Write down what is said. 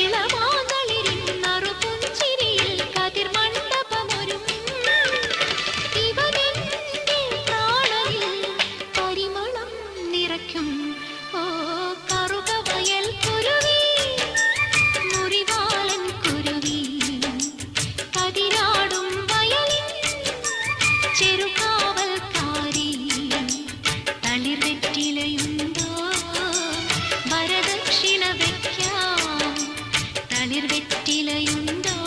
ഇളം திரையுண்டோ